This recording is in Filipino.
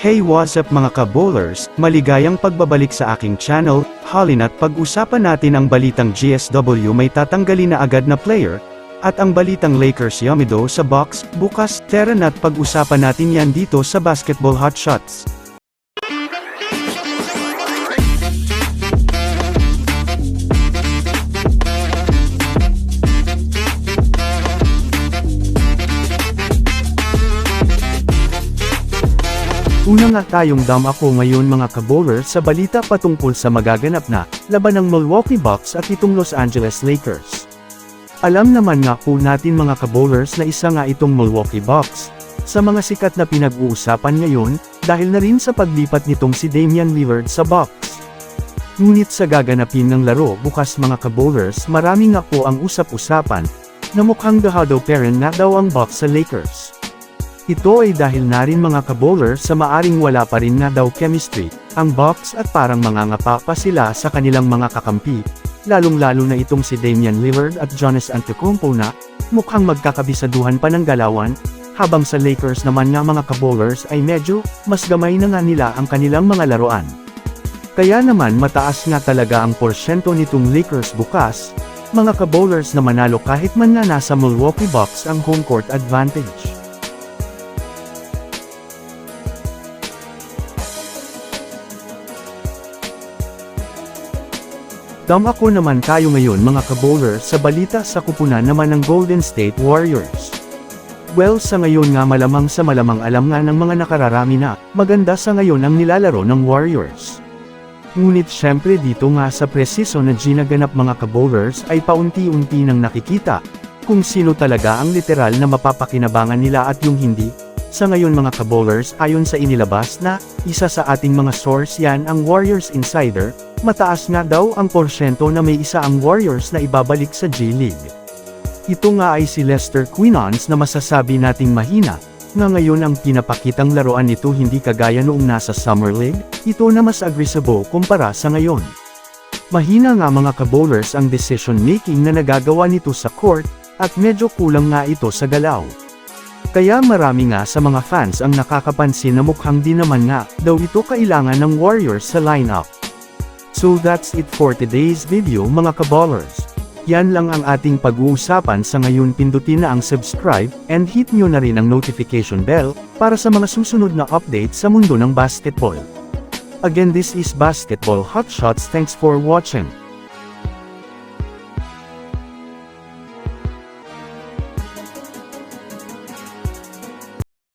Hey what's up mga ka-bowlers, maligayang pagbabalik sa aking channel, halina't pag-usapan natin ang balitang GSW may tatanggalin na agad na player, at ang balitang Lakers Yamido sa box, bukas, tara na't pag-usapan natin yan dito sa Basketball Hot Shots. Una nga tayong dam ako ngayon mga kabowler sa balita patungkol sa magaganap na laban ng Milwaukee Bucks at itong Los Angeles Lakers. Alam naman nga po natin mga kabowlers na isa nga itong Milwaukee Bucks. Sa mga sikat na pinag-uusapan ngayon, dahil na rin sa paglipat nitong si Damian Lillard sa Bucks. Ngunit sa gaganapin ng laro bukas mga kabowlers marami nga po ang usap-usapan, na mukhang dahado peren na daw ang Bucks sa Lakers. Ito ay dahil na rin mga kabowler sa maaring wala pa rin nga daw chemistry, ang Bucks at parang mangangapa pa sila sa kanilang mga kakampi, lalong-lalo na itong si Damian Lillard at Jonas Antetokounmpo na, mukhang magkakabisaduhan pa ng galawan, habang sa Lakers naman nga mga kabowlers ay medyo, mas gamay na nga nila ang kanilang mga laruan. Kaya naman mataas nga talaga ang porsyento nitong Lakers bukas, mga kabowlers na manalo kahit man nga nasa Milwaukee Bucks ang home court advantage. Dam ako naman tayo ngayon mga kabowler sa balita sa kupunan naman ng Golden State Warriors. Well sa ngayon nga malamang sa malamang alam nga ng mga nakararami na, maganda sa ngayon ang nilalaro ng Warriors. Ngunit syempre dito nga sa presiso na ginaganap mga kabowlers ay paunti-unti nang nakikita, kung sino talaga ang literal na mapapakinabangan nila at yung hindi. Sa ngayon mga kabowlers ayon sa inilabas na, isa sa ating mga source yan ang Warriors Insider, mataas nga daw ang porsyento na may isa ang Warriors na ibabalik sa G-League. Ito nga ay si Lester Quinons na masasabi nating mahina, nga ngayon ang pinapakitang laruan nito hindi kagaya noong nasa Summer League, ito na mas aggressive kumpara sa ngayon. Mahina nga mga kabowlers ang decision making na nagagawa nito sa court, at medyo kulang nga ito sa galaw. Kaya marami nga sa mga fans ang nakakapansin na mukhang di naman nga, daw ito kailangan ng Warriors sa lineup. So that's it for today's video mga kaballers. Yan lang ang ating pag-uusapan sa ngayon pindutin na ang subscribe, and hit nyo na rin ang notification bell, para sa mga susunod na update sa mundo ng basketball. Again this is Basketball Hot Shots thanks for watching.